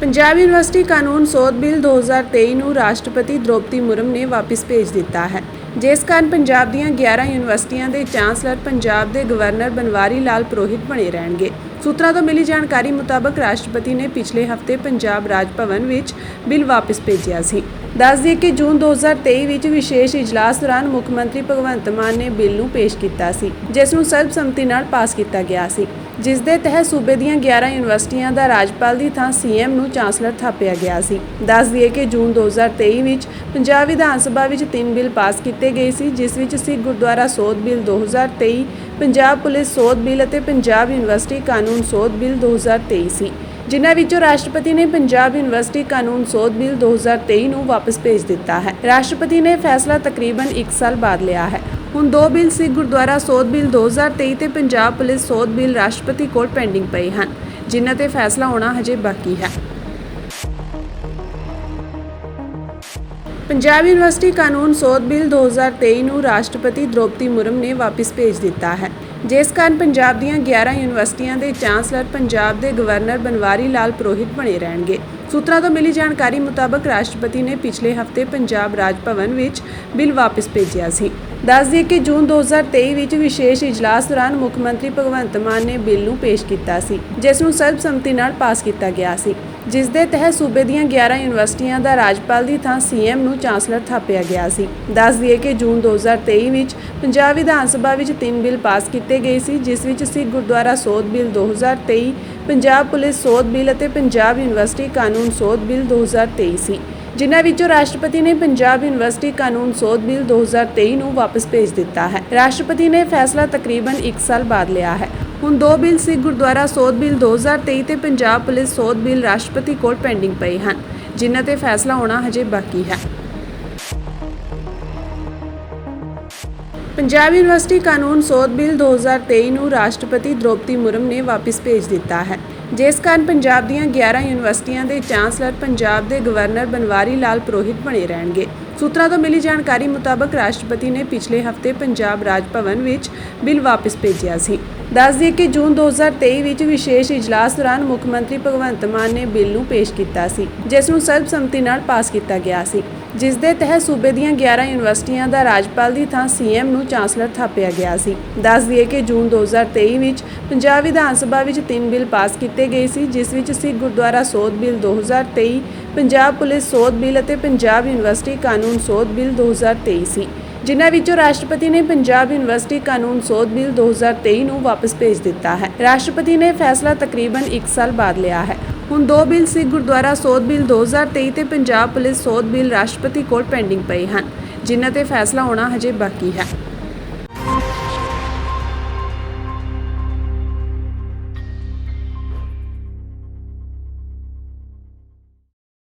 Punjab university ਕਾਨੂੰਨ ਸੋਧ bill 2023 ਨੂੰ ਰਾਸ਼ਟਰਪਤੀ ਦ੍ਰੋਪਦੀ ਮੁਰਮ ਨੇ ਵਾਪਸ ਭੇਜ ਦਿੱਤਾ ਹੈ। ਜਿਸ ਕਾਰਨ ਪੰਜਾਬ ਦੀਆਂ 11 ਯੂਨੀਵਰਸਿਟੀਆਂ ਦੇ ਚਾਂਸਲਰ ਪੰਜਾਬ ਦੇ ਗਵਰਨਰ ਬਨਵਾਰੀ ਲਾਲ ਪੁਰੋਹਿਤ ਬਣੇ ਰਹਿਣਗੇ। ਸੂਤਰਾਂ ਤੋਂ ਮਿਲੀ ਜਾਣਕਾਰੀ ਮੁਤਾਬਕ ਰਾਸ਼ਟਰਪਤੀ ਨੇ ਪਿਛਲੇ ਹਫ਼ਤੇ ਪੰਜਾਬ ਰਾਜ ਭਵਨ ਵਿੱਚ ਬਿੱਲ ਵਾਪਸ ਭੇਜਿਆ ਸੀ। ਦੱਸ ਦਈਏ ਕਿ ਜੂਨ 2023 ਵਿੱਚ ਵਿਸ਼ੇਸ਼ ਇਜਲਾਸ ਦੌਰਾਨ ਮੁੱਖ ਮੰਤਰੀ ਭਗਵੰਤ ਮਾਨ ਨੇ ਬਿੱਲ ਨੂੰ ਪੇਸ਼ ਕੀਤਾ ਸੀ, ਜਿਸ ਨੂੰ ਸਰਬਸੰਮਤੀ ਨਾਲ ਪਾਸ ਕੀਤਾ ਗਿਆ ਸੀ। ਜਿਸ ਦੇ ਤਹਿਤ ਸੂਬੇ ਦੀਆਂ 11 ਯੂਨੀਵਰਸਿਟੀਆਂ ਦਾ ਰਾਜਪਾਲ ਦੀ ਥਾਂ ਸੀਐਮ ਨੂੰ ਚਾਂਸਲਰ ਥਾਪਿਆ ਗਿਆ ਸੀ। ਦੱਸ ਦਈਏ ਕਿ ਜੂਨ 2023 ਵਿੱਚ ਪੰਜਾਬ ਵਿਧਾਨ ਸਭਾ ਵਿੱਚ ਤਿੰਨ ਬਿੱਲ ਪਾਸ ਕੀਤੇ ਗਏ ਸੀ, ਜਿਸ ਵਿੱਚ ਸਿੱਖ ਗੁਰਦੁਆਰਾ ਸੋਧ ਬਿੱਲ 2023 ਪੰਜਾਬ ਪੁਲਿਸ ਸੋਧ ਬਿੱਲ ਅਤੇ ਪੰਜਾਬ ਯੂਨੀਵਰਸਿਟੀ ਕਾਨੂੰਨ ਸੋਧ ਬਿੱਲ 2023 ਸੀ, ਜਿਨ੍ਹਾਂ ਵਿੱਚੋਂ ਰਾਸ਼ਟਰਪਤੀ ਨੇ ਪੰਜਾਬ ਯੂਨੀਵਰਸਿਟੀ ਕਾਨੂੰਨ ਸੋਧ ਬਿੱਲ 2023 ਨੂੰ ਵਾਪਸ ਭੇਜ ਦਿੱਤਾ ਹੈ। ਰਾਸ਼ਟਰਪਤੀ ਨੇ ਫੈਸਲਾ ਤਕਰੀਬਨ 1 ਸਾਲ ਬਾਅਦ ਲਿਆ ਹੈ। ਹੁਣ ਦੋ ਬਿੱਲ ਸਿੱਖ ਗੁਰਦੁਆਰਾ ਸੋਧ ਬਿੱਲ 2023 ਤੇ ਪੰਜਾਬ ਪੁਲਿਸ ਸੋਧ ਬਿੱਲ ਰਾਸ਼ਟਰਪਤੀ ਕੋਲ ਪੈਂਡਿੰਗ ਪਏ ਹਨ, ਜਿਨ੍ਹਾਂ ਤੇ ਫੈਸਲਾ ਹੋਣਾ ਹਜੇ ਬਾਕੀ ਹੈ। ਪੰਜਾਬ ਯੂਨੀਵਰਸਿਟੀ ਕਾਨੂੰਨ ਸੋਧ ਬਿੱਲ 2023 ਨੂੰ ਰਾਸ਼ਟਰਪਤੀ ਦ੍ਰੋਪਦੀ ਮੁਰਮ ਨੇ ਵਾਪਸ ਭੇਜ ਦਿੱਤਾ ਹੈ। ਜਿਸ ਕਾਰਨ ਪੰਜਾਬ ਦੀਆਂ 11 ਯੂਨੀਵਰਸਿਟੀਆਂ ਦੇ ਚਾਂਸਲਰ ਪੰਜਾਬ ਦੇ ਗਵਰਨਰ ਬਨਵਾਰੀ ਲਾਲ ਪੁਰੋਹਿਤ ਬਣੇ ਰਹਿਣਗੇ। ਸੂਤਰਾਂ ਤੋਂ ਮਿਲੀ ਜਾਣਕਾਰੀ ਮੁਤਾਬਕ ਰਾਸ਼ਟਰਪਤੀ ਨੇ ਪਿਛਲੇ ਹਫ਼ਤੇ ਪੰਜਾਬ ਰਾਜ ਭਵਨ ਵਿੱਚ ਬਿੱਲ ਵਾਪਸ ਭੇਜਿਆ ਸੀ। ਦੱਸ ਦਈਏ ਕਿ ਜੂਨ 2023 ਵਿੱਚ ਵਿਸ਼ੇਸ਼ ਇਜਲਾਸ ਦੌਰਾਨ ਮੁੱਖ ਮੰਤਰੀ ਭਗਵੰਤ ਮਾਨ ਨੇ ਬਿੱਲ ਨੂੰ ਪੇਸ਼ ਕੀਤਾ ਸੀ, ਜਿਸ ਨੂੰ ਸਰਬਸੰਮਤੀ ਨਾਲ ਪਾਸ ਕੀਤਾ ਗਿਆ ਸੀ। ਜਿਸ ਦੇ ਤਹਿਤ ਸੂਬੇ ਦੀਆਂ 11 ਯੂਨੀਵਰਸਿਟੀਆਂ ਦਾ ਰਾਜਪਾਲ ਦੀ ਥਾਂ ਸੀਐਮ ਨੂੰ ਚਾਂਸਲਰ ਥਾਪਿਆ ਗਿਆ ਸੀ। ਦੱਸ ਦਈਏ ਕਿ ਜੂਨ 2023 ਵਿੱਚ ਪੰਜਾਬ ਵਿਧਾਨ ਸਭਾ ਵਿੱਚ ਤਿੰਨ ਬਿੱਲ ਪਾਸ ਕੀਤੇ ਗਏ ਸੀ, ਜਿਸ ਵਿੱਚ ਸਿੱਖ ਗੁਰਦੁਆਰਾ ਸੋਧ ਬਿੱਲ 2023 ਪੰਜਾਬ ਪੁਲਿਸ ਸੋਧ ਬਿੱਲ ਅਤੇ ਪੰਜਾਬ ਯੂਨੀਵਰਸਿਟੀ ਕਾਨੂੰਨ ਸੋਧ ਬਿੱਲ 2023 ਸੀ, ਜਿਨ੍ਹਾਂ ਵਿੱਚੋਂ ਰਾਸ਼ਟਰਪਤੀ ਨੇ ਪੰਜਾਬ ਯੂਨੀਵਰਸਿਟੀ ਕਾਨੂੰਨ ਸੋਧ ਬਿੱਲ 2023 ਨੂੰ ਵਾਪਸ ਭੇਜ ਦਿੱਤਾ ਹੈ। ਰਾਸ਼ਟਰਪਤੀ ਨੇ ਫੈਸਲਾ ਤਕਰੀਬਨ 1 ਸਾਲ ਬਾਅਦ ਲਿਆ ਹੈ। ਹੁਣ ਦੋ ਬਿੱਲ ਸਿੱਖ ਗੁਰਦੁਆਰਾ ਸੋਧ ਬਿੱਲ 2023 ਤੇ ਪੰਜਾਬ ਪੁਲਿਸ ਸੋਧ ਬਿੱਲ ਰਾਸ਼ਟਰਪਤੀ ਕੋਲ ਪੈਂਡਿੰਗ ਪਏ ਹਨ। ਜਿਨ੍ਹਾਂ ਤੇ ਫੈਸਲਾ ਹੋਣਾ ਹਜੇ ਬਾਕੀ ਹੈ। ਪੰਜਾਬ ਯੂਨੀਵਰਸਿਟੀ ਕਾਨੂੰਨ ਸੋਧ ਬਿੱਲ 2023 ਨੂੰ ਰਾਸ਼ਟਰਪਤੀ ਦ੍ਰੋਪਦੀ ਮੁਰਮ ਨੇ ਵਾਪਸ ਭੇਜ ਦਿੱਤਾ ਹੈ। ਜਿਸ ਕਾਰਨ ਪੰਜਾਬ ਦੀਆਂ 11 ਯੂਨੀਵਰਸਿਟੀਆਂ ਦੇ ਚਾਂਸਲਰ ਪੰਜਾਬ ਦੇ ਗਵਰਨਰ ਬਨਵਾਰੀ ਲਾਲ ਪੁਰੋਹਿਤ ਬਣੇ ਰਹਿਣਗੇ। ਸੂਤਰਾਂ ਤੋਂ ਮਿਲੀ ਜਾਣਕਾਰੀ ਮੁਤਾਬਕ ਰਾਸ਼ਟਰਪਤੀ ਨੇ ਪਿਛਲੇ ਹਫ਼ਤੇ ਪੰਜਾਬ ਰਾਜ ਭਵਨ ਵਿੱਚ ਬਿੱਲ ਵਾਪਸ ਭੇਜਿਆ ਸੀ। ਦੱਸ ਦਈਏ ਕਿ ਜੂਨ 2023 ਵਿੱਚ ਵਿਸ਼ੇਸ਼ ਇਜਲਾਸ ਦੌਰਾਨ ਮੁੱਖ ਮੰਤਰੀ ਭਗਵੰਤ ਮਾਨ ਨੇ ਬਿੱਲ ਨੂੰ ਪੇਸ਼ ਕੀਤਾ ਸੀ, ਜਿਸ ਨੂੰ ਸਰਬਸੰਮਤੀ ਨਾਲ ਪਾਸ ਕੀਤਾ ਗਿਆ ਸੀ। ਜਿਸ ਦੇ ਤਹਿਤ ਸੂਬੇ ਦੀਆਂ 11 ਯੂਨੀਵਰਸਿਟੀਆਂ ਦਾ ਰਾਜਪਾਲ ਦੀ ਥਾਂ ਸੀਐਮ ਨੂੰ ਚਾਂਸਲਰ ਥਾਪਿਆ ਗਿਆ ਸੀ। ਦੱਸ ਦਈਏ ਕਿ ਜੂਨ 2023 ਵਿੱਚ ਪੰਜਾਬ ਵਿਧਾਨ ਸਭਾ ਵਿੱਚ ਤਿੰਨ ਬਿੱਲ ਪਾਸ ਕੀਤੇ ਗਏ ਸੀ, ਜਿਸ ਵਿੱਚ ਸਿੱਖ ਗੁਰਦੁਆਰਾ ਸੋਧ ਬਿੱਲ 2023 ਪੰਜਾਬ ਪੁਲਿਸ ਸੋਧ ਬਿੱਲ ਅਤੇ ਪੰਜਾਬ ਯੂਨੀਵਰਸਿਟੀ ਕਾਨੂੰਨ ਸੋਧ ਬਿੱਲ 2023 ਸੀ। ਜਿਨ੍ਹਾਂ ਵਿੱਚੋਂ ਰਾਸ਼ਟਰਪਤੀ ਨੇ ਪੰਜਾਬ ਯੂਨੀਵਰਸਿਟੀ ਕਾਨੂੰਨ ਸੋਧ ਬਿੱਲ 2023 ਨੂੰ ਵਾਪਸ ਭੇਜ ਦਿੱਤਾ ਹੈ। ਰਾਸ਼ਟਰਪਤੀ ਨੇ ਫੈਸਲਾ ਤਕਰੀਬਨ 1 ਸਾਲ ਬਾਅਦ ਲਿਆ ਹੈ। ਹੁਣ ਦੋ ਬਿੱਲ ਸਿੱਖ ਗੁਰਦੁਆਰਾ ਸੋਧ ਬਿੱਲ 2023 ਤੇ ਪੰਜਾਬ ਪੁਲਿਸ ਸੋਧ ਬਿੱਲ ਰਾਸ਼ਟਰਪਤੀ ਕੋਲ ਪੈਂਡਿੰਗ ਪਏ ਹਨ। ਜਿਨ੍ਹਾਂ ਤੇ ਫੈਸਲਾ ਹੋਣਾ ਹਜੇ ਬਾਕੀ ਹੈ।